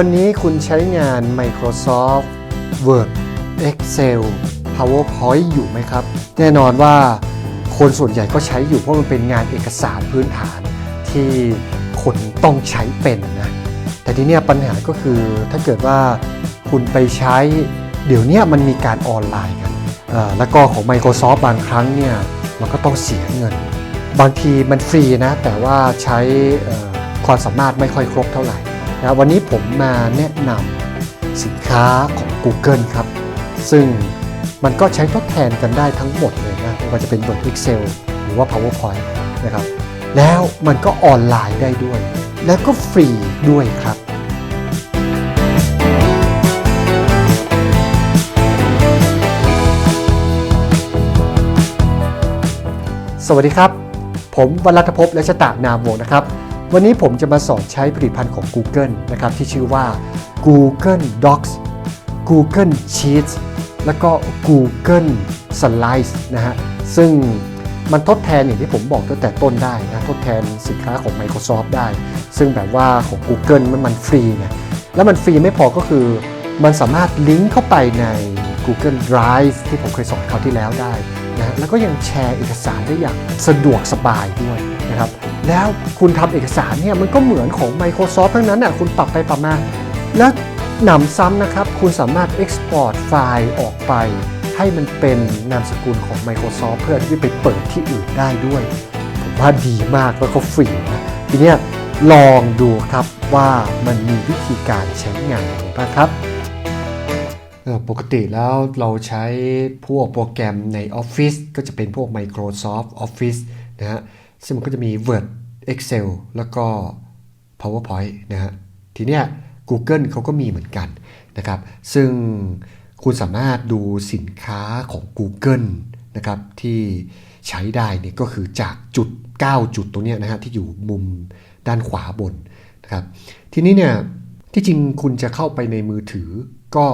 วันนี้คุณใช้งาน Microsoft Word Excel PowerPoint อยู่ไหมครับ แน่นอนว่าคนส่วนใหญ่ก็ใช้อยู่เพราะมันเป็นงานเอกสารพื้นฐานที่คนต้องใช้เป็นนะ แต่ทีเนี้ยปัญหาก็คือถ้าเกิดว่าคุณไปใช้เดี๋ยวเนี้ยมันมีการออนไลน์กันแล้วก็ของ Microsoft บางครั้งเนี่ยมันก็ต้องเสียเงิน บางทีมันฟรีนะ แต่ว่าใช้ความสามารถไม่ค่อยครบเท่าไหร่ นะวันนี้ผมมาแนะนำสินค้าของ Google ครับ ซึ่งมันก็ใช้ทดแทนกันได้ทั้งหมดเลยนะไม่ว่าจะเป็น Word Excel หรือว่า PowerPoint นะครับแล้วมันก็ออนไลน์ได้ด้วย แล้วก็ฟรีด้วยครับสวัสดีครับ ผมวรัตภพและชะตะนามวงนะครับ วันนี้ผมจะมาสอนใช้ผลิตภัณฑ์ของ Google นะครับที่ชื่อว่า Google Docs Google Sheets แล้วก็ Google Slides นะฮะซึ่งมันทดแทนอย่างที่ผมบอกตั้งแต่ต้นได้นะทดแทนสินค้าของ Microsoft ได้ ซึ่งแบบว่าของ Google มันมันฟรีไงแล้วมันฟรีไม่พอก็คือ มันสามารถลิงก์เข้าไปใน Google Drive ที่ผมเคยสอนคราวที่แล้วได้ นะแล้วก็ยังแชร์เอกสารได้อย่างสะดวกสบายด้วยนะครับแล้วคุณทำเอกสารเนี่ยมันก็เหมือนของ Microsoft ทั้งนั้นน่ะคุณปรับไปปรับมา แล้วหนำซ้ำนะครับคุณสามารถ Export ไฟล์ออกไป ให้มันเป็นนามสกุลของ Microsoft เพื่อที่จะไปเปิดที่อื่นได้ด้วย ผมว่าดีมากแล้วก็ฟรีนะทีนี้ลองดูครับว่ามันมีวิธีการใช้งานยังไงบ้างครับ ปกติแล้วเราใช้พวกโปรแกรมใน Office ก็จะเป็นพวก Microsoft Office นะฮะซึ่งมันก็จะมี Word Excel แล้วก็ PowerPoint นะฮะทีเนี้ย Google เขาก็มีเหมือนกันนะครับ ซึ่งคุณสามารถดูสินค้าของ Google นะครับที่ใช้ได้เนี่ยก็คือจากจุด 9 จุดตรงเนี้ยนะฮะที่อยู่มุมด้านขวาบนนะครับทีนี้เนี่ยที่จริงคุณจะเข้าไปในมือถือก็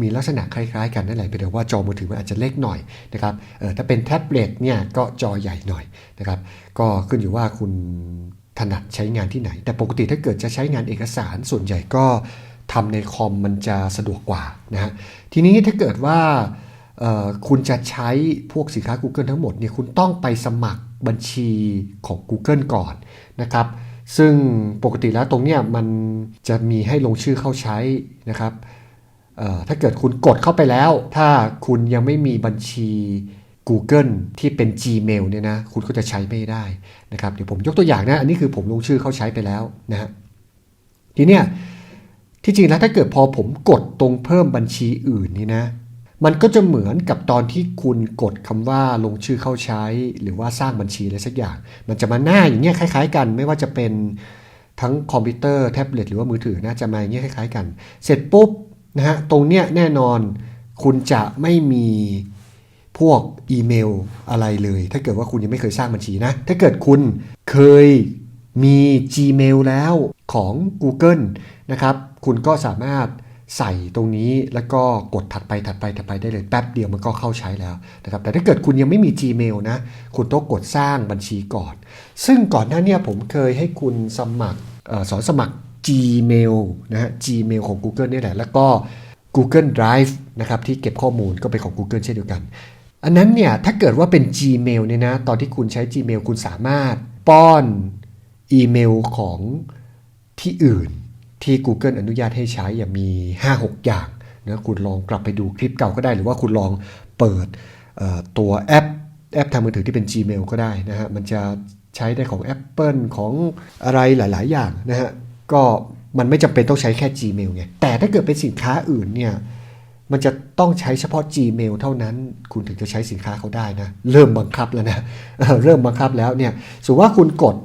มีลักษณะคล้าย ๆ กันนั่นแหละเพียงแต่ว่าจอมือถือมันอาจจะเล็กหน่อยนะครับถ้าเป็นแท็บเล็ตเนี่ยก็จอใหญ่หน่อยนะครับก็ขึ้นอยู่ว่าคุณถนัดใช้งานที่ไหน แต่ปกติถ้าเกิดจะใช้งานเอกสารส่วนใหญ่ก็ทำในคอมมันจะสะดวกกว่านะฮะทีนี้ถ้าเกิดว่าคุณจะใช้พวกสินค้า Google ทั้งหมดเนี่ยคุณต้องไปสมัครบัญชีของ Google ก่อนนะครับ ซึ่งปกติแล้วตรงเนี้ยมันจะมีให้ลงชื่อเข้าใช้นะครับ ถ้าเกิดคุณกดเข้าไปแล้ว ถ้าคุณยังไม่มีบัญชี Google ที่เป็น Gmail เนี่ยนะ คุณก็จะใช้ไม่ได้นะครับ เดี๋ยวผมยกตัวอย่างนะ อันนี้คือผมลงชื่อเข้าใช้ไปแล้วนะฮะ ทีเนี้ย ที่จริงแล้วถ้าเกิดพอผมกดตรงเพิ่มบัญชีอื่นนี่นะ มันก็จะเหมือนกับตอนที่คุณกดคำว่าลงชื่อเข้าใช้ หรือว่าสร้างบัญชีอะไรสักอย่าง มันจะมาหน้าอย่างเงี้ยคล้าย ๆ กัน ไม่ว่าจะเป็นทั้งคอมพิวเตอร์แท็บเล็ตหรือว่ามือถือนะจะมาอย่างเงี้ยคล้ายๆกัน เสร็จปุ๊บ นะฮะตรงเนี้ยแน่นอนคุณจะไม่มีพวกอีเมลอะไรเลย ถ้าเกิดว่าคุณยังไม่เคยสร้างบัญชีนะ ถ้าเกิดคุณเคยมี Gmail แล้วของ Google นะครับ คุณก็สามารถใส่ตรงนี้แล้วก็กดถัดไปถัดไปถัดไปได้เลยแป๊บเดียวมันก็เข้าใช้แล้วนะครับ แต่ถ้าเกิดคุณยังไม่มี Gmail นะ คุณต้องกดสร้างบัญชีก่อน ซึ่งก่อนหน้าเนี้ผมเคยให้คุณสมัครออสอนสมัคร Gmail นะฮะ Gmail ของ Google นี่แหละ แล้วก็ Google Drive นะครับที่เก็บข้อมูลก็เป็นของ Google เช่นเดียวกัน อันนั้นเนี่ยถ้าเกิดว่าเป็น Gmail เนี่ยนะตอนที่คุณใช้ Gmail คุณสามารถป้อนอีเมลของที่อื่นที่ Google อนุญาตให้ใช้อย่างมี 5-6 อย่างนะคุณลองกลับไปดูคลิปเก่าก็ได้ หรือว่าคุณลองเปิดตัวแอปแอปทางมือถือที่เป็น Gmail ก็ได้นะฮะมันจะใช้ได้ของ Apple ของอะไรหลาย ๆ อย่างนะฮะ ก็มันไม่จำเป็นต้องใช้แค่ Gmail ไง แต่ถ้าเกิดเป็นสินค้าอื่นเนี่ย มันจะต้องใช้เฉพาะ Gmail เท่านั้น คุณถึงจะใช้สินค้าเขาได้นะ เริ่มบังคับแล้วนะ เริ่มบังคับแล้วเนี่ย สมมติว่าคุณกด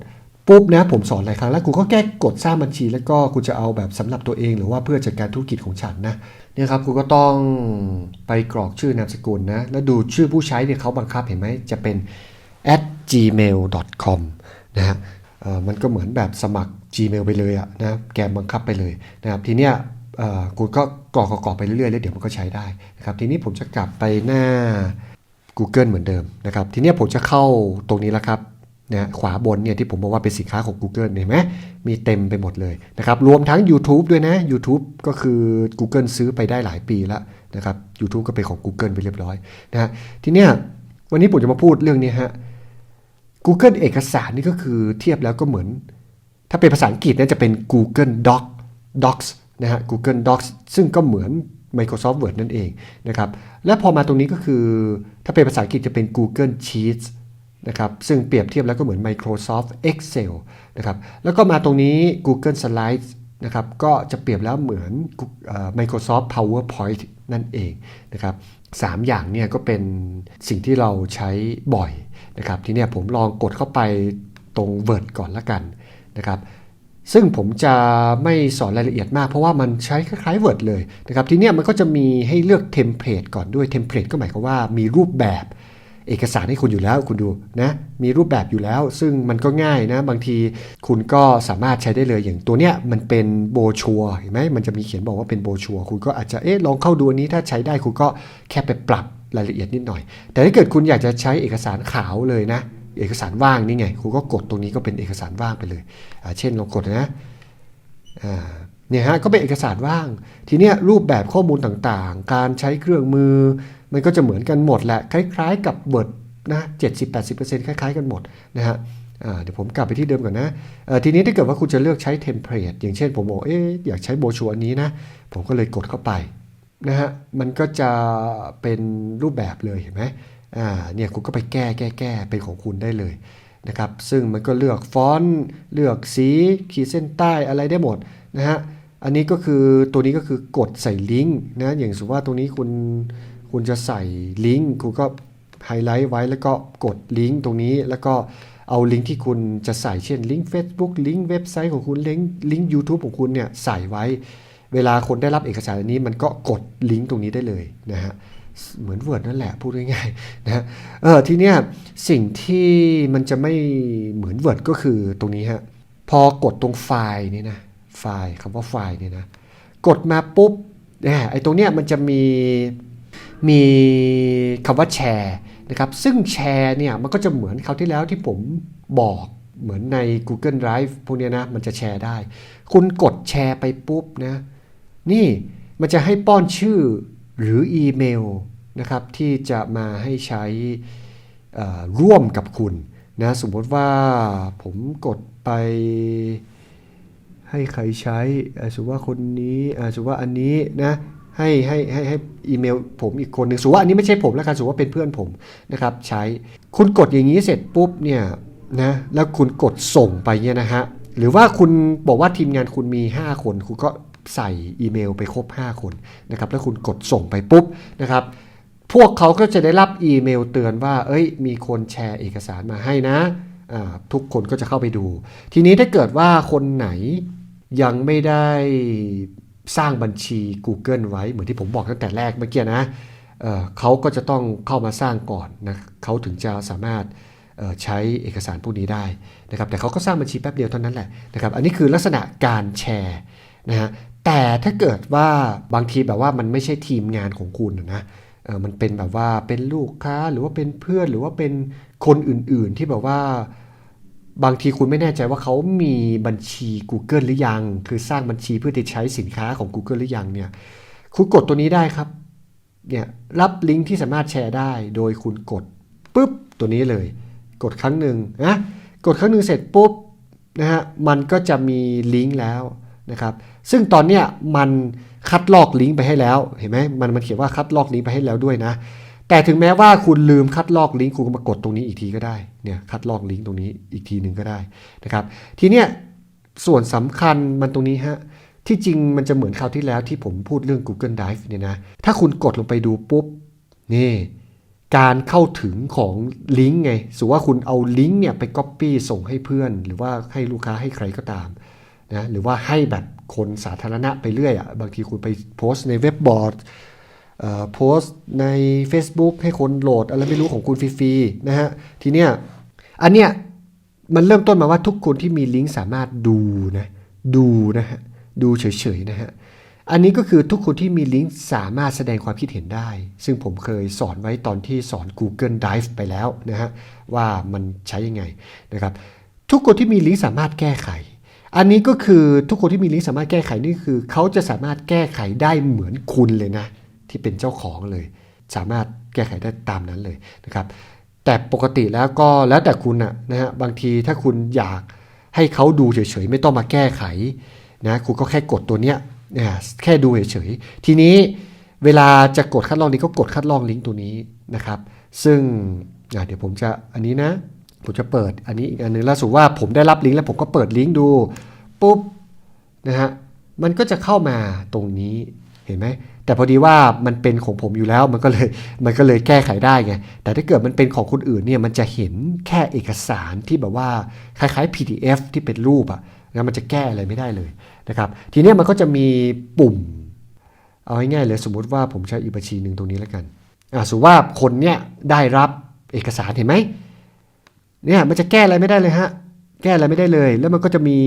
ปุ๊บนะ ผมสอนหลายครั้งแล้วคุณก็แก้กดสร้างบัญชี แล้วก็คุณจะเอาแบบสำหรับตัวเองหรือว่าเพื่อจัดการธุรกิจของฉันนะเนี่ยครับคุณก็ต้องไปกรอกชื่อนามสกุลนะ แล้วดูชื่อผู้ใช้เนี่ยเขาบังคับเห็นไหมจะเป็น at gmail.com นะฮะมันก็เหมือนแบบสมัคร Gmail ไปเลยอะนะแกมบังคับไปเลยนะครับทีเนี้ยเอ่อคุณก็กรอกกรอกไปเรื่อยๆแล้วเดี๋ยวมันก็ใช้ได้นะครับทีนี้ผมจะกลับไปหน้า Google เหมือนเดิมนะครับทีนี้ผมจะเข้าตรงนี้แล้วครับนะขวาบนเนี่ยที่ผมบอกว่าเป็นสินค้าของ Google เห็นไหมมีเต็มไปหมดเลยนะครับรวมทั้ง YouTube ด้วยนะ YouTube ก็คือ Google ซื้อไปได้หลายปีแล้วนะครับ YouTube ก็เป็นของ Google ไปเรียบร้อยนะฮะทีเนี้ยวันนี้ผมจะมาพูดเรื่องนี้ฮะ Google เอกสารนี่ก็คือเทียบแล้วก็เหมือน ถ้าเป็นภาษาอังกฤษน่าจะเป็น Google Doc Docs นะฮะ Google Docs ซึ่งก็เหมือน Microsoft Word นั่นเองนะครับ และพอมาตรงนี้ก็คือ ถ้าเป็นภาษาอังกฤษจะเป็น Google Sheets นะครับ ซึ่งเปรียบเทียบแล้วก็เหมือน Microsoft Excel นะครับ แล้วก็มาตรงนี้ Google Slides นะครับ ก็จะเปรียบแล้วเหมือน Microsoft PowerPoint นั่นเองนะครับสามอย่างเนี่ยก็เป็นสิ่งที่เราใช้บ่อยนะครับ ทีนี้ผมลองกดเข้าไปตรง Word ก่อนละกัน นะครับซึ่งผมจะไม่สอนรายละเอียดมาก เพราะว่ามันใช้คล้ายๆ Word เลยนะครับทีนี้มันก็จะมีให้เลือกเทมเพลตก่อนด้วยเทมเพลตก็หมายความว่ามีรูปแบบเอกสารให้คุณอยู่แล้วคุณดูนะมีรูปแบบอยู่แล้ว ซึ่งมันก็ง่ายนะ บางทีคุณก็สามารถใช้ได้เลยอย่างตัวเนี้ยมันเป็นโบชัวเห็นไหมมันจะมีเขียนบอกว่าเป็นโบชัวคุณก็อาจจะเอ๊ะลองเข้าดูอันนี้ถ้าใช้ได้คุณก็แค่ไปปรับรายละเอียดนิดหน่อย แต่ถ้าเกิดคุณอยากจะใช้เอกสารขาวเลยนะ เอกสารว่างนี่ไงคุณก็กดตรงนี้ก็เป็นเอกสารว่างไปเลย เช่นลองกดนะเนี่ยฮะก็เป็นเอกสารว่าง ทีเนี้ยรูปแบบข้อมูลต่างๆ การใช้เครื่องมือ มันก็จะเหมือนกันหมดแหละ คล้ายๆ กับ Word นะ70-80%คล้ายๆกันหมดนะฮะเดี๋ยวผมกลับไปที่เดิมก่อนนะทีนี้ถ้าเกิดว่าคุณจะเลือกใช้เทมเพลตอย่างเช่นผมบอกเอ๊ะอยากใช้โบชัวนี้นะ ผมก็เลยกดเข้าไปนะฮะมันก็จะเป็นรูปแบบเลยเห็นไหม อ่าเนี่ยคุณก็ไปแก้แก้แก้เป็นของคุณได้เลยนะครับ ซึ่งมันก็เลือกฟอนต์เลือกสีขีดเส้นใต้อะไรได้หมดนะฮะอันนี้ก็คือตัวนี้ก็คือกดใส่ลิงก์นะอย่างสมมติว่าตรงนี้คุณคุณจะใส่ลิงก์คุณก็ไฮไลท์ไว้แล้วก็กดลิงก์ตรงนี้แล้วก็เอาลิงก์ที่คุณจะใส่เช่นลิงก์ Facebook ลิงก์เว็บไซต์ของคุณลิงก์ลิงก์ YouTube ของคุณเนี่ยใส่ไว้ เวลาคนได้รับเอกสารอันนี้มันก็กดลิงก์ตรงนี้ได้เลยนะฮะ เหมือน Word นั่นแหละพูดง่ายๆนะเออทีเนี้ยสิ่งที่มันจะไม่เหมือน Word ก็คือตรงนี้ฮะพอกดตรงไฟล์นี่นะไฟล์คำว่าไฟล์นี่นะกดมาปุ๊บเนี่ยไอ้ตรงเนี้ยมันจะมีมีคำว่าแชร์นะครับซึ่งแชร์เนี่ยมันก็จะเหมือนคราวที่แล้วที่ผมบอกเหมือนใน Google Drive พวกเนี้ยนะมันจะแชร์ได้ คุณกดแชร์ไปปุ๊บนะนี่มันจะให้ป้อนชื่อ หรืออีเมลนะครับที่จะมาให้ใช้ร่วมกับคุณนะสมมติว่าผมกดไปให้ใครใช้สมมติว่าคนนี้สมมติว่าอันนี้นะให้ให้ให้ให้อีเมลผมอีกคนหนึ่งสมมติว่าอันนี้ไม่ใช่ผมแล้วกันสมมติว่าเป็นเพื่อนผมนะครับใช้คุณกดอย่างนี้เสร็จปุ๊บเนี่ยนะแล้วคุณกดส่งไปเนี่ยนะฮะหรือว่าคุณบอกว่าทีมงานคุณมี 5 คนคุณก็ ใส่อีเมลไปครบ 5 คนนะครับแล้วคุณกดส่งไปปุ๊บนะครับพวกเขาก็จะได้รับอีเมลเตือนว่า เอ้ย มีคนแชร์เอกสารมาให้นะอ่าทุกคนก็จะเข้าไปดู ทีนี้ถ้าเกิดว่าคนไหนยังไม่ได้สร้างบัญชี Google ไว้ เหมือนที่ผมบอกตั้งแต่แรกเมื่อกี้นะเเขาก็จะต้องเข้ามาสร้างก่อนนะเขาถึงจะสามารถใช้เอกสารพวกนี้ได้นะครับ แต่เขาก็สร้างบัญชีแป๊บเดียวเท่านั้นแหละนะครับ อันนี้คือลักษณะการแชร์นะฮะ แต่ถ้าเกิดว่าบางทีแบบว่ามันไม่ใช่ทีมงานของคุณนะเออมันเป็นแบบว่าเป็นลูกค้าหรือว่าเป็นเพื่อนหรือว่าเป็นคนอื่นๆที่แบบว่า บางทีคุณไม่แน่ใจว่าเขามีบัญชี Google หรือยัง คือสร้างบัญชีเพื่อจะใช้สินค้าของ Google หรือยังเนี่ย คุณกดตัวนี้ได้ครับ เนี่ยรับลิงก์ที่สามารถแชร์ได้ โดยคุณกดปุ๊บตัวนี้เลย กดครั้งหนึ่งนะกดครั้งหนึ่งเสร็จปุ๊บนะฮะมันก็จะมีลิงก์แล้ว นะครับซึ่งตอนเนี้ยมันคัดลอกลิงก์ไปให้แล้วเห็นไหมมันมันเขียนว่าคัดลอกลิงก์ไปให้แล้วด้วยนะ แต่ถึงแม้ว่าคุณลืมคัดลอกลิงก์คุณก็มากดตรงนี้อีกทีก็ได้เนี่ยคัดลอกลิงก์ตรงนี้อีกทีหนึ่งก็ได้นะครับทีเนี้ยส่วนสำคัญมันตรงนี้ฮะที่จริงมันจะเหมือนคราวที่แล้วที่ผมพูดเรื่อง Google Drive เนี่ยนะถ้าคุณกดลงไปดูปุ๊บนี่การเข้าถึงของลิงก์ไง สมมติว่าคุณเอาลิงก์เนี่ยไป Copy ส่งให้เพื่อน หรือว่าให้ลูกค้าให้ใครก็ตาม นะหรือว่าให้แบบคนสาธารณะไปเรื่อยอะ่ะบางทีคุณไปโพสต์ในเว็บบอร์ดโพสต์ใน Facebook ให้คนโหลดอะไรไม่รู้ของคุณฟรีๆนะฮะทีเนี้ยอันเนี้ยมันเริ่มต้นมาว่าทุกคนที่มีลิงก์สามารถดูนะดูนะฮะดูเฉยๆนะฮะอันนี้ก็คือทุกคนที่มีลิงก์สามารถแสดงความคิดเห็นได้ ซึ่งผมเคยสอนไว้ตอนที่สอน Google Drive ไปแล้วนะฮะว่ามันใช้ยังไงนะครับทุกคนที่มีลิงก์สามารถแก้ไข อันนี้ก็คือทุกคนที่มีลิงก์สามารถแก้ไขนี่คือเขาจะสามารถแก้ไขได้เหมือนคุณเลยนะ ที่เป็นเจ้าของเลย สามารถแก้ไขได้ตามนั้นเลยนะครับ แต่ปกติแล้วก็แล้วแต่คุณนะนะฮะบางทีถ้าคุณอยากให้เขาดูเฉยๆไม่ต้องมาแก้ไขนะคุณก็แค่กดตัวเนี้ยนะแค่ดูเฉยๆทีนี้เวลาจะกดคัดลอกนี้ก็กดคัดลอกลิงก์ตัวนี้นะครับ ซึ่งอะเดี๋ยวผมจะอันนี้นะ ผมจะเปิดอันนี้อีกอันหนึงแล้วสมมติว่าผมได้รับลิงก์แล้วผมก็เปิดลิงก์ดูปุ๊บนะฮะมันก็จะเข้ามาตรงนี้เห็นไหมแต่พอดีว่ามันเป็นของผมอยู่แล้วมันก็เลยมันก็เลยแก้ไขได้ไงแต่ถ้าเกิดมันเป็นของคนอื่นเนี่ยมันจะเห็นแค่เอกสารที่แบบว่าคล้ายๆ PDF ที่เป็นรูปอะแล้วมันจะแก้อะไรไม่ได้เลยนะครับทีนี้มันก็จะมีปุ่ม เอาง่ายๆเลยสมมุติว่าผมใช้อีกบัญชีหนึ่งตรงนี้แล้วกันอ่าสมมติว่าคนเนี้ยได้รับเอกสารเห็นไหม เนี่ยมันจะแก้อะไรไม่ได้เลยฮะ แก้อะไรไม่ได้เลย แล้วมันก็จะมี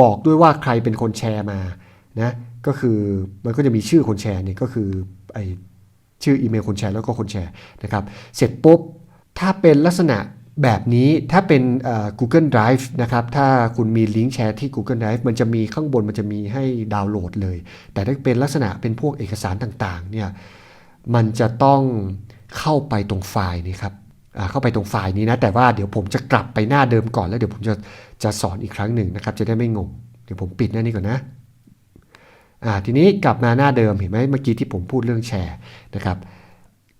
บอกด้วยว่าใครเป็นคนแชร์มานะก็คือมันก็จะมีชื่อคนแชร์เนี่ยก็คือไอชื่ออีเมลคนแชร์แล้วก็คนแชร์นะครับเสร็จปุ๊บถ้าเป็นลักษณะแบบนี้ถ้าเป็นอ่อ Google Drive นะครับ ถ้าคุณมีลิงก์แชร์ที่ Google Drive มันจะมีข้างบนมันจะมีให้ดาวน์โหลดเลย แต่ถ้าเป็นลักษณะเป็นพวกเอกสารต่างๆเนี่ยมันจะต้องเข้าไปตรงไฟล์นี้ครับ เข้าไปตรงไฟล์นี้นะ แต่ว่าเดี๋ยวผมจะกลับไปหน้าเดิมก่อนแล้วเดี๋ยวผมจะจะสอนอีกครั้งหนึ่งนะครับ จะได้ไม่งง เดี๋ยวผมปิดหน้านี้ก่อนนะอ่าทีนี้กลับมาหน้าเดิมเห็นไหมเมื่อกี้ที่ผมพูดเรื่องแชร์นะครับ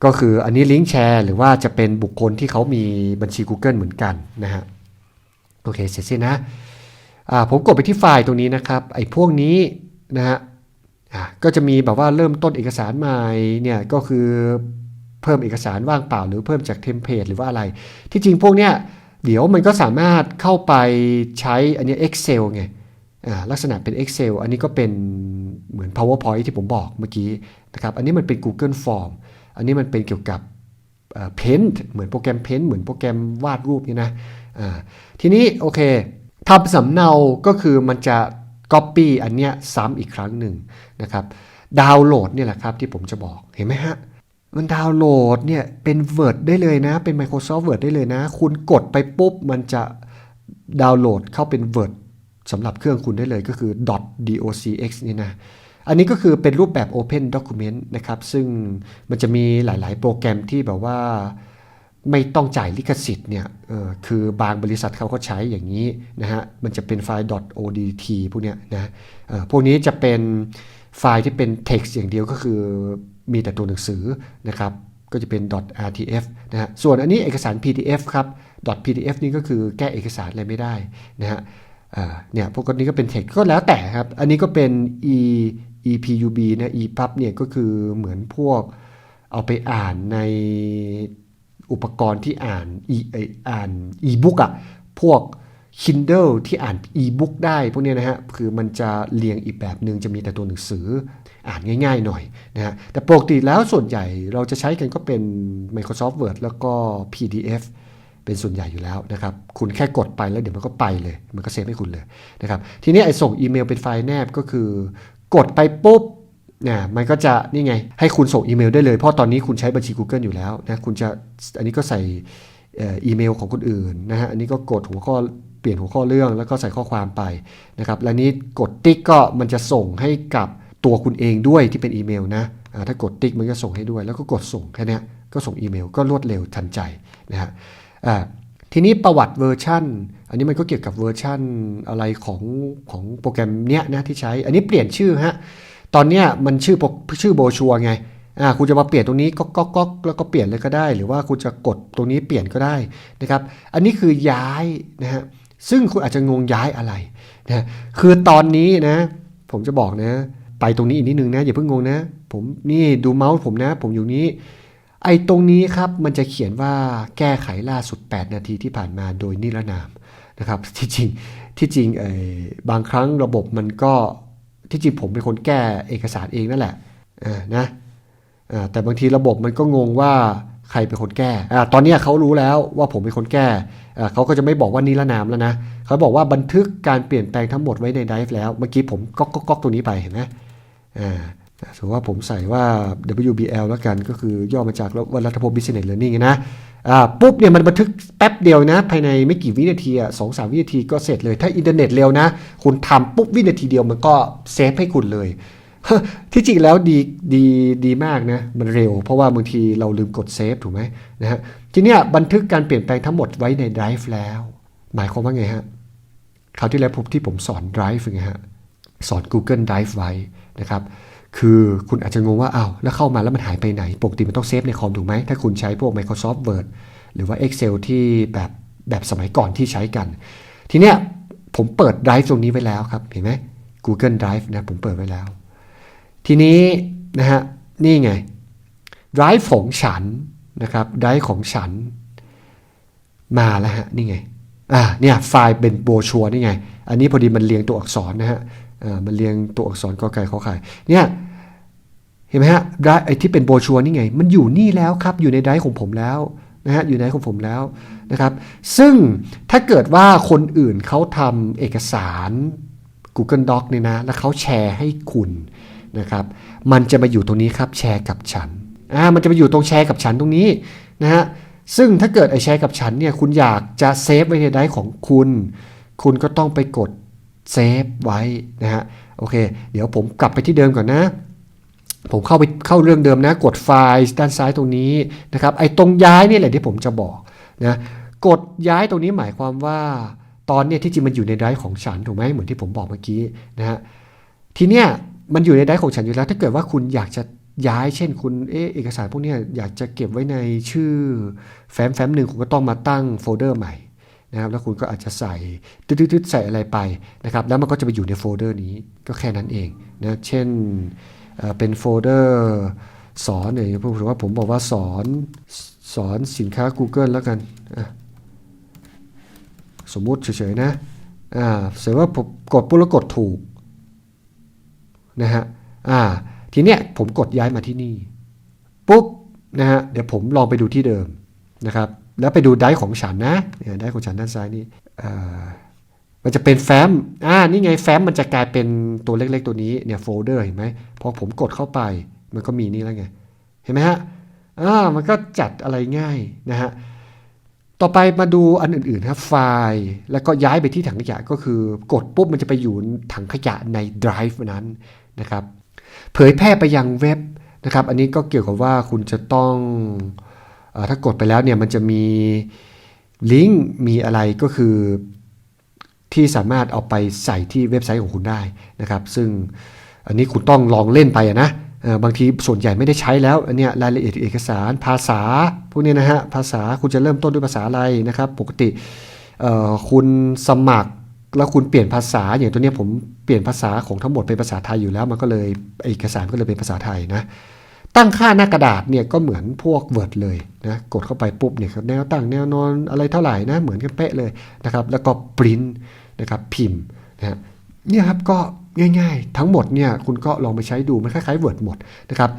ก็คืออันนี้ลิงก์แชร์หรือว่าจะเป็นบุคคลที่เขามีบัญชี Google เหมือนกันนะฮะโอเคเสร็จสิ้นนะอ่าผมกดไปที่ไฟล์ตรงนี้นะครับไอ้พวกนี้นะฮะอ่าก็จะมีแบบว่าเริ่มต้นเอกสารใหม่เนี่ยก็คือ เพิ่มเอกสารว่างเปล่า หรือเพิ่มจากเทมเพลตหรือว่าอะไร ที่จริงพวกเนี้ยเดี๋ยวมันก็สามารถเข้าไปใช้อันนี้ Excel ไงอ่าลักษณะเป็น Excel อันนี้ก็เป็นเหมือน PowerPoint ที่ผมบอกเมื่อกี้นะครับ อันนี้มันเป็น Google Form อันนี้มันเป็นเกี่ยวกับเพนท์เหมือนโปรแกรมเพนท์เหมือนโปรแกรมวาดรูปนี่นะอ่าทีนี้โอเคทำสำเนาก็คือมันจะ Copy อันเนี้ยซ้ำอีกครั้งหนึ่งนะครับ ดาวน์โหลดเนี่ยแหละครับที่ผมจะบอกเห็นไหมฮะ มันดาวน์โหลดเนี่ยเป็น Word ได้เลยนะ เป็น Microsoft Word ได้เลยนะ คุณกดไปปุ๊บ มันจะดาวน์โหลดเข้าเป็น Word สำหรับเครื่องคุณได้เลยก็คือ .docx นี่นะ อันนี้ก็คือเป็นรูปแบบ Open Document นะครับ ซึ่งมันจะมีหลาย ๆ โปรแกรมที่แบบว่าไม่ต้องจ่ายลิขสิทธิ์เนี่ยออคือบางบริษัทเขาก็ใช้อย่างนี้นะฮะ มันจะเป็นไฟล์ .odt พวกเนี้ยนะออพวกนี้จะเป็นไฟล์ที่เป็น text อย่างเดียวก็คือ มีแต่ตัวหนังสือนะครับก็จะเป็น .rtf นะฮะส่วนอันนี้เอกสาร pdf ครับ .pdf นี่ก็คือแก้เอกสารอะไรไม่ได้นะฮะเนี่ยพวกนี้ก็เป็น text ก็แล้วแต่ครับ อันนี้ก็เป็น e EPUB นะ EPUB เนี่ยก็คือเหมือนพวกเอาไปอ่านในอุปกรณ์ที่อ่าน e อ่อาน e-book อะพวก Kindle ที่อ่าน e-book ได้พวกเนี้ยนะฮะ คือมันจะเรียงอีกแบบหนึ่งจะมีแต่ตัวหนังสือ อ่านง่ายๆหน่อยนะฮะแต่ปกติแล้วส่วนใหญ่เราจะใช้กันก็เป็น Microsoft Word แล้วก็ PDF เป็นส่วนใหญ่อยู่แล้วนะครับ คุณแค่กดไปแล้วเดี๋ยวมันก็ไปเลย มันก็เซฟให้คุณเลยนะครับ ทีนี้ไอ้ส่งอีเมลเป็นไฟล์แนบก็คือ กดไปปุ๊บเนี่ยมันก็จะนี่ไง ให้คุณส่งอีเมลได้เลย เพราะตอนนี้คุณใช้บัญชี Google อยู่แล้วนะ คุณจะอันนี้ก็ใส่อีเมลของคนอื่นนะฮะ อันนี้ก็กดหัวข้อเปลี่ยนหัวข้อเรื่องแล้วก็ใส่ข้อความไปนะครับ และนี้กดติ๊กก็มันจะส่งให้กับ ตัวคุณเองด้วยที่เป็นอีเมลนะถ้ากดติ๊กมันก็ส่งให้ด้วย แล้วก็กดส่งแค่นี้ก็ส่งอีเมลก็รวดเร็วทันใจนะฮะทีนี้ประวัติเวอร์ชันอันนี้มันก็เกี่ยวกับเวอร์ชันอะไรของของโปรแกรมเนี้ยนะที่ใช้ อันนี้เปลี่ยนชื่อฮะตอนเนี้ยมันชื่อโปรชื่อโบชัวไงอ่าคุณจะมาเปลี่ยนตรงนี้ก็ก็ก็แล้วก็เปลี่ยนเลยก็ได้ หรือว่าคุณจะกดตรงนี้เปลี่ยนก็ได้นะครับอันนี้คือย้ายนะฮะซึ่งคุณอาจจะงงย้ายอะไรนะคือตอนนี้นะผมจะบอกนะ ไปตรงนี้อีกนิดนึงนะอย่าเพิ่งงงนะ ผมนี่ดูเมาส์ผมนะ ผมอยู่นี้ ไอ้ตรงนี้ครับมันจะเขียนว่าแก้ไขล่าสุด 8 นาทีที่ผ่านมาโดยนิรนามนะครับที่จริงที่จริงเออบางครั้งระบบมันก็ที่จริงผมเป็นคนแก้เอกสารเองนั่นแหละอ่านะแต่บางทีระบบมันก็งงว่าใครเป็นคนแก้อ่ตอนนี้เขารู้แล้วว่าผมเป็นคนแก้อ่เขาก็จะไม่บอกว่านิรนามแล้วนะ เขาบอกว่าบันทึกการเปลี่ยนแปลงทั้งหมดไว้ในไดฟ์แล้ว เมื่อกี้ผมก๊อกก๊อกตัวนี้ไปเห็นไหม ถือว่าผมใส่ว่า WBL แล้วกันก็คือย่อมาจากวันรัฐพล Business Learning นะอ่าปุ๊บเนี่ยมันบันทึกแป๊บเดียวนะ ภายในไม่กี่วินาทีสองสามวินาทีก็เสร็จเลย ถ้าอินเทอร์เน็ตเร็วนะ คุณทำปุ๊บวินาทีเดียวมันก็เซฟให้คุณเลยที่จริงแล้วดีดีดีมากนะมันเร็ว เพราะว่าบางทีเราลืมกดเซฟถูกไหมนะฮะทีเนี้ยบันทึกการเปลี่ยนแปลงทั้งหมดไว้ใน Drive แล้ว หมายความว่าไงฮะคราวที่แล้วผมที่ผมสอน Drive ไงฮะสอน Google Drive ไว้ นะครับคือคุณอาจจะงงว่าอ้าวแล้วเข้ามาแล้วมันหายไปไหน ปกติมันต้องเซฟในคอมถูกไหม ถ้าคุณใช้พวก Microsoft Word หรือว่า Excel ที่แบบแบบสมัยก่อนที่ใช้กัน ทีเนี้ยผมเปิด Drive ตรงนี้ไว้แล้วครับ เห็นไหม Google Drive นะผมเปิดไว้แล้ว ทีนี้นะฮะนี่ไง Drive ของฉันนะครับ Drive ของฉัน มาแล้วฮะนี่ไงอ่าเนี่ยไฟล์เป็นโบชัวนี่ไง อันนี้พอดีมันเรียงตัวอักษรนะฮะ มันเรียงตัวอักษรกอไก่ขอไข่เนี่ยเห็นไหมฮะไดไอ้ที่เป็นโบชัวนี่ไง มันอยู่นี่แล้วครับ อยู่ในไดร์ของผมแล้วนะฮะอยู่ในไดรฟ์ของผมแล้วนะครับ ซึ่งถ้าเกิดว่าคนอื่นเขาทำเอกสาร Google Doc เนี่ยนะ แล้วเขาแชร์ให้คุณนะครับ มันจะมาอยู่ตรงนี้ครับแชร์กับฉันอ่ามันจะมาอยู่ตรงแชร์กับฉันตรงนี้นะฮะซึ่งถ้าเกิดไอแชร์กับฉันเนี่ยคุณอยากจะเซฟไว้ในไดร์ของคุณ คุณก็ต้องไปกด เซฟไว้นะฮะโอเค เดี๋ยวผมกลับไปที่เดิมก่อนนะ ผมเข้าไปเข้าเรื่องเดิมนะ กดไฟล์ด้านซ้ายตรงนี้นะครับไอ้ตรงย้ายนี่แหละที่ผมจะบอกนะกดย้ายตรงนี้หมายความว่าตอนเนี้ยที่จริงมันอยู่ในไดรฟ์ของฉันถูกไหมเหมือนที่ผมบอกเมื่อกี้นะฮะทีเนี้ยมันอยู่ในไดรฟ์ของฉันอยู่แล้ว ถ้าเกิดว่าคุณอยากจะย้ายเช่นคุณเออเอกสารพวกนี้อยากจะเก็บไว้ในชื่อแฟ้มแฟ้มหนึ่งคุณก็ต้องมาตั้งโฟลเดอร์ใหม่ นะครับแล้วคุณก็อาจจะใส่ตึ๊ดๆใส่อะไรไปนะครับแล้วมันก็จะไปอยู่ในโฟลเดอร์นี้ก็แค่นั้นเองนะเช่นเเป็นโฟลเดอร์สอนเนี่ยผมถือว่าผมบอกว่าสอนสอนสินค้า Google แล้วกันสมมุติเฉยๆนะอ่าเสร็จว่าผมกดปุ๊บแล้วกดถูกนะฮะอ่าทีเนี้ยผมกดย้ายมาที่นี่ปุ๊บนะฮะเดี๋ยวผมลองไปดูที่เดิมนะครับแล้วไปดูไดรฟ์ของฉันนะเนี่ยไดรฟ์ของฉันด้านซ้ายนี่มันจะเป็นแฟ้ม อ่า นี่ไงแฟ้มมันจะกลายเป็นตัวเล็กๆตัวนี้ เนี่ยโฟลเดอร์เห็นไหม พอผมกดเข้าไป มันก็มีนี่แล้วไง เห็นไหมฮะ อ่า มันก็จัดอะไรง่ายนะฮะ ต่อไปมาดูอันอื่นๆครับไฟล์ แล้วก็ย้ายไปที่ถังขยะก็คือกดปุ๊บมันจะไปอยู่ถังขยะในไดรฟ์นั้นนะครับ เผยแพร่ไปยังเว็บนะครับ อันนี้ก็เกี่ยวกับว่าคุณจะต้อง ถ้ากดไปแล้วเนี่ยมันจะมีลิงก์มีอะไรก็คือที่สามารถเอาไปใส่ที่เว็บไซต์ของคุณได้นะครับ ซึ่งอันนี้คุณต้องลองเล่นไปะนะบางทีส่วนใหญ่ไม่ได้ใช้แล้วอันเนี้ยรายละเอียดเอกสารภาษาพวกนี้นะฮะภาษาคุณจะเริ่มต้นด้วยภาษาอะไรนะครับ ปกติคุณสมัครแล้วคุณเปลี่ยนภาษาอย่างตัวเนี้ยผมเปลี่ยนภาษาของทั้งหมดเป็นภาษาไทยอยู่แล้ว มันก็เลยเอกสารก็เลยเป็นภาษาไทยนะ ตั้งค่าหน้ากระดาษเนี่ยก็เหมือนพวก Word เลยนะกดเข้าไปปุ๊บเนี่ยครับแนวตั้งแนวนอนอะไรเท่าไหร่นะเหมือนกันเป๊ะเลยนะครับแล้วก็ปริ้นนะครับพิมพ์นะฮะเนี่ยครับก็ง่ายๆ ทั้งหมดเนี่ยคุณก็ลองไปใช้ดูมันคล้ายๆ Word หมดนะครับ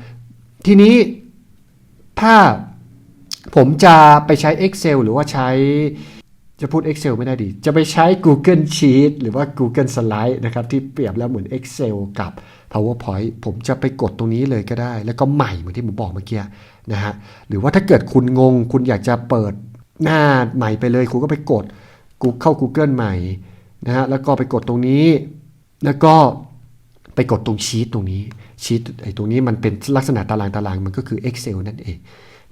ทีนี้ถ้าผมจะไปใช้ Excel หรือว่าใช้ จะพูด Excel ไม่ได้ดี จะไปใช้ Google Sheet หรือว่า Google Slide นะครับ ที่เปรียบแล้วเหมือน Excel กับ PowerPoint ผมจะไปกดตรงนี้เลยก็ได้ แล้วก็ใหม่เหมือนที่ผมบอกเมื่อกี้นะฮะหรือว่าถ้าเกิดคุณงง คุณอยากจะเปิดหน้าใหม่ไปเลย คุณก็ไปกดกูเข้า Google ใหม่นะฮะแล้วก็ไปกดตรงนี้ แล้วก็ไปกดตรงชีตตรงนี้ชีตไอ้ตรงนี้มันเป็นลักษณะตารางตารางมันก็คือ Excel นั่นเอง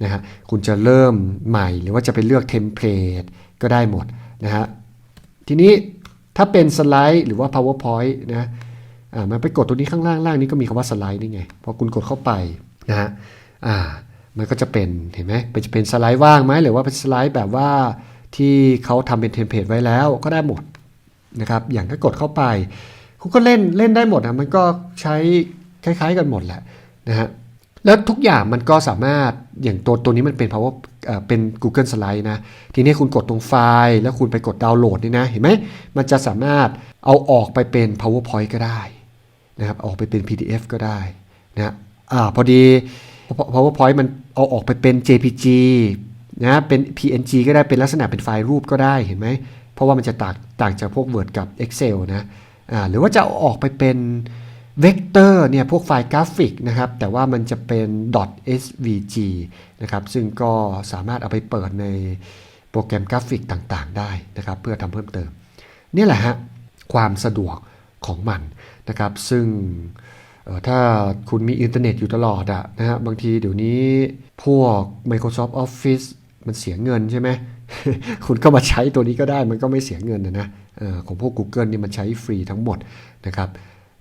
นะฮะคุณจะเริ่มใหม่หรือว่าจะไปเลือกเทมเพลต ก็ได้หมดนะฮะทีนี้ถ้าเป็นสไลด์หรือว่า PowerPoint นะอ่ามันไปกดตัวนี้ข้างล่างล่างนี้ก็มีคำว่าสไลด์นี่ไงพอคุณกดเข้าไปนะฮะอ่ามันก็จะเป็นเห็นไหมเป็นจะเป็นสไลด์ว่างไหมหรือว่าเป็นสไลด์แบบว่าที่เขาทำเป็นเทมเพลตไว้แล้วก็ได้หมดนะครับอย่างถ้ากดเข้าไปคุณก็เล่นเล่นได้หมดนะมันก็ใช้คล้าย ๆ กันหมดแหละนะฮะแล้วทุกอย่างมันก็สามารถอย่างตัวตัวนี้มันเป็น power เป็น Google Slide นะ ทีนี้คุณกดตรงไฟล์ แล้วคุณไปกดดาวน์โหลดนี่นะ เห็นไหม มันจะสามารถเอาออกไปเป็น powerpoint ก็ได้นะครับ ออกไปเป็น PDF ก็ได้นะอ่าพอดี powerpoint มันเอาออกไปเป็น JPG นะเป็น PNG ก็ได้เป็นลักษณะเป็นไฟล์รูปก็ได้เห็นไหม เพราะว่ามันจะต่างต่างจากพวก Word กับ Excel นะอ่าหรือว่าจะเอาออกไปเป็น เวกเตอร์เนี่ยพวกไฟล์กราฟิกนะครับ แต่ว่ามันจะเป็น .svg นะครับ ซึ่งก็สามารถเอาไปเปิดในโปรแกรมกราฟิกต่างๆ ได้นะครับ เพื่อทำเพิ่มเติม นี่แหละฮะความสะดวกของมันนะครับ ซึ่งออถ้าคุณมีอินเทอร์เน็ตอยู่ตลอดอะนะฮะบางทีเดี๋ยวนี้พวก Microsoft Office มันเสียเงินใช่ไหมคุณก็มาใช้ตัวนี้ก็ได้มันก็ไม่เสียเงินนะนะออของพวก Google นี่มันใช้ฟรีทั้งหมดนะครับ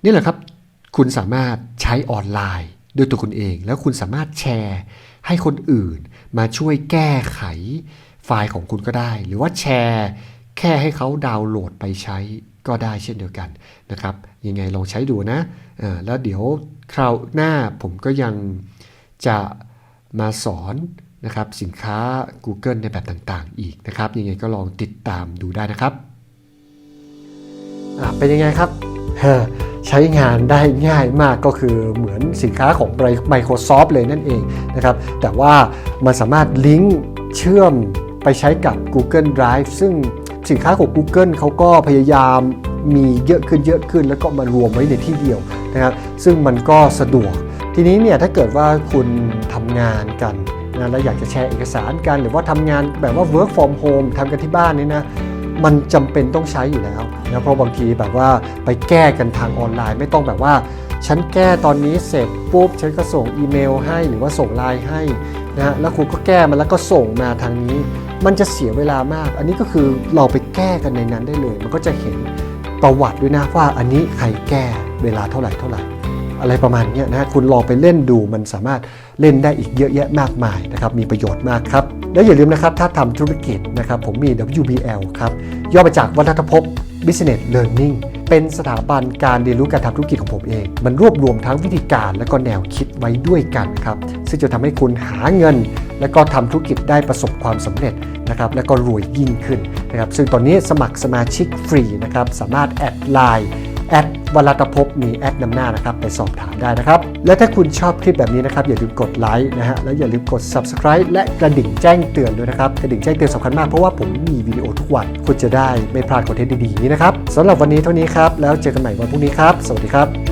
นี่แหละครับ คุณสามารถใช้ออนไลน์ด้วยตัวคุณเอง แล้วคุณสามารถแชร์ให้คนอื่น มาช่วยแก้ไขไฟล์ของคุณก็ได้ หรือว่าแชร์แค่ให้เขาดาวน์โหลดไปใช้ก็ได้เช่นเดียวกันนะครับ ยังไงลองใช้ดูนะเออแล้วเดี๋ยวคราวหน้าผมก็ยังจะมาสอนนะครับสินค้า Google ในแบบต่างๆ อีกนะครับ ยังไงก็ลองติดตามดูได้นะครับเป็นยังไงครับ ใช้งานได้ง่ายมากก็คือเหมือนสินค้าของ Microsoft เลยนั่นเองนะครับ แต่ว่ามันสามารถลิงก์เชื่อมไปใช้กับ Google Drive ซึ่งสินค้าของ Google เขาก็พยายามมีเยอะขึ้นเยอะขึ้น แล้วก็มารวมไว้ในที่เดียวนะครับ ซึ่งมันก็สะดวก ทีนี้เนี่ยถ้าเกิดว่าคุณทำงานกันนะแล้วอยากจะแชร์เอกสารกัน หรือว่าทำงานแบบว่า work from home ทำกันที่บ้านนี่นะ มันจำเป็นต้องใช้อยู่แล้วนะเพราะบางทีแบบว่าไปแก้กันทางออนไลน์ไม่ต้องแบบว่า ฉันแก้ตอนนี้เสร็จปุ๊บฉันก็ส่งอีเมลให้หรือว่าส่งไลน์ให้นะแล้วคุณก็แก้มาแล้วก็ส่งมาทางนี้ มันจะเสียเวลามาก อันนี้ก็คือเราไปแก้กันในนั้นได้เลย มันก็จะเห็นประวัติด้วยนะว่าอันนี้ใครแก้เวลาเท่าไหร่เท่าไหร่ อะไรประมาณนี้นะคุณลองไปเล่นดูมันสามารถเล่นได้อีกเยอะแยะมากมายนะครับมีประโยชน์มากครับ แล้วอย่าลืมนะครับ ถ้าทำธุรกิจนะครับ ผมมี WBL ครับ ย่อมาจากวัฒนภพ Business Learning เป็นสถาบันการเรียนรู้การทำธุรกิจของผมเอง มันรวบรวมทั้งวิธีการและก็แนวคิดไว้ด้วยกันครับ ซึ่งจะทำให้คุณหาเงิน และก็ทำธุรกิจได้ประสบความสำเร็จนะครับ และก็รวยยิ่งขึ้นนะครับ ซึ่งตอนนี้สมัครสมาชิกฟรีนะครับ สามารถแอดไลน์ แอดวรัตภพมีแอดนำหน้านะครับไปสอบถามได้นะครับ และถ้าคุณชอบคลิปแบบนี้นะครับอย่าลืมกดไลค์นะฮะแล้วอย่าลืมกด subscribe และกระดิ่งแจ้งเตือนด้วยนะครับกระดิ่งแจ้งเตือนสำคัญมากเพราะว่าผมมีวิดีโอทุกวันคุณจะได้ไม่พลาดคอนเทนต์ดีๆนี้นะครับสำหรับวันนี้เท่านี้ครับแล้วเจอกันใหม่วันพรุ่งนี้ครับ สวัสดีครับ